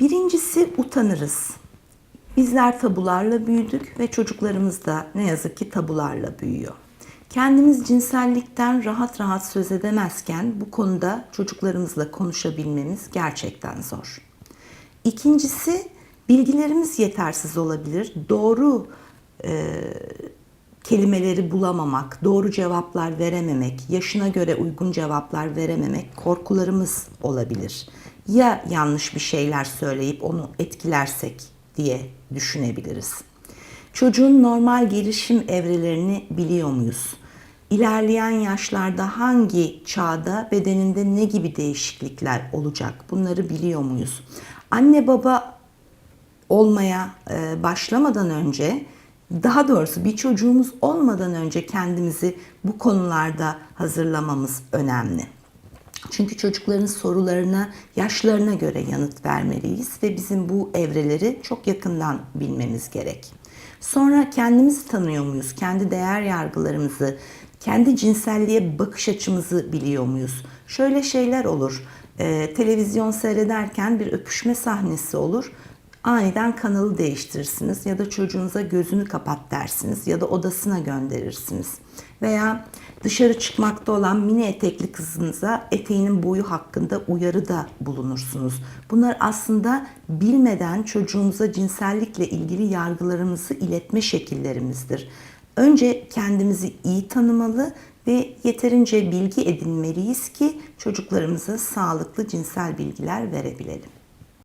Birincisi utanırız. Bizler tabularla büyüdük ve çocuklarımız da ne yazık ki tabularla büyüyor. Kendimiz cinsellikten rahat rahat söz edemezken bu konuda çocuklarımızla konuşabilmemiz gerçekten zor. İkincisi bilgilerimiz yetersiz olabilir. Doğru e, kelimeleri bulamamak, doğru cevaplar verememek, yaşına göre uygun cevaplar verememek korkularımız olabilir. Ya yanlış bir şeyler söyleyip onu etkilersek diye düşünebiliriz. Çocuğun normal gelişim evrelerini biliyor muyuz? İlerleyen yaşlarda hangi çağda bedeninde ne gibi değişiklikler olacak? Bunları biliyor muyuz? Anne baba olmaya e, başlamadan önce daha doğrusu bir çocuğumuz olmadan önce kendimizi bu konularda hazırlamamız önemli. Çünkü çocukların sorularına, yaşlarına göre yanıt vermeliyiz ve bizim bu evreleri çok yakından bilmemiz gerek. Sonra kendimizi tanıyor muyuz? Kendi değer yargılarımızı, kendi cinselliğe bakış açımızı biliyor muyuz? Şöyle şeyler olur. Ee, televizyon seyrederken bir öpüşme sahnesi olur aniden kanalı değiştirirsiniz ya da çocuğunuza gözünü kapat dersiniz ya da odasına gönderirsiniz. Veya dışarı çıkmakta olan mini etekli kızınıza eteğinin boyu hakkında uyarıda bulunursunuz. Bunlar aslında bilmeden çocuğumuza cinsellikle ilgili yargılarımızı iletme şekillerimizdir. Önce kendimizi iyi tanımalı ve yeterince bilgi edinmeliyiz ki çocuklarımıza sağlıklı cinsel bilgiler verebilelim.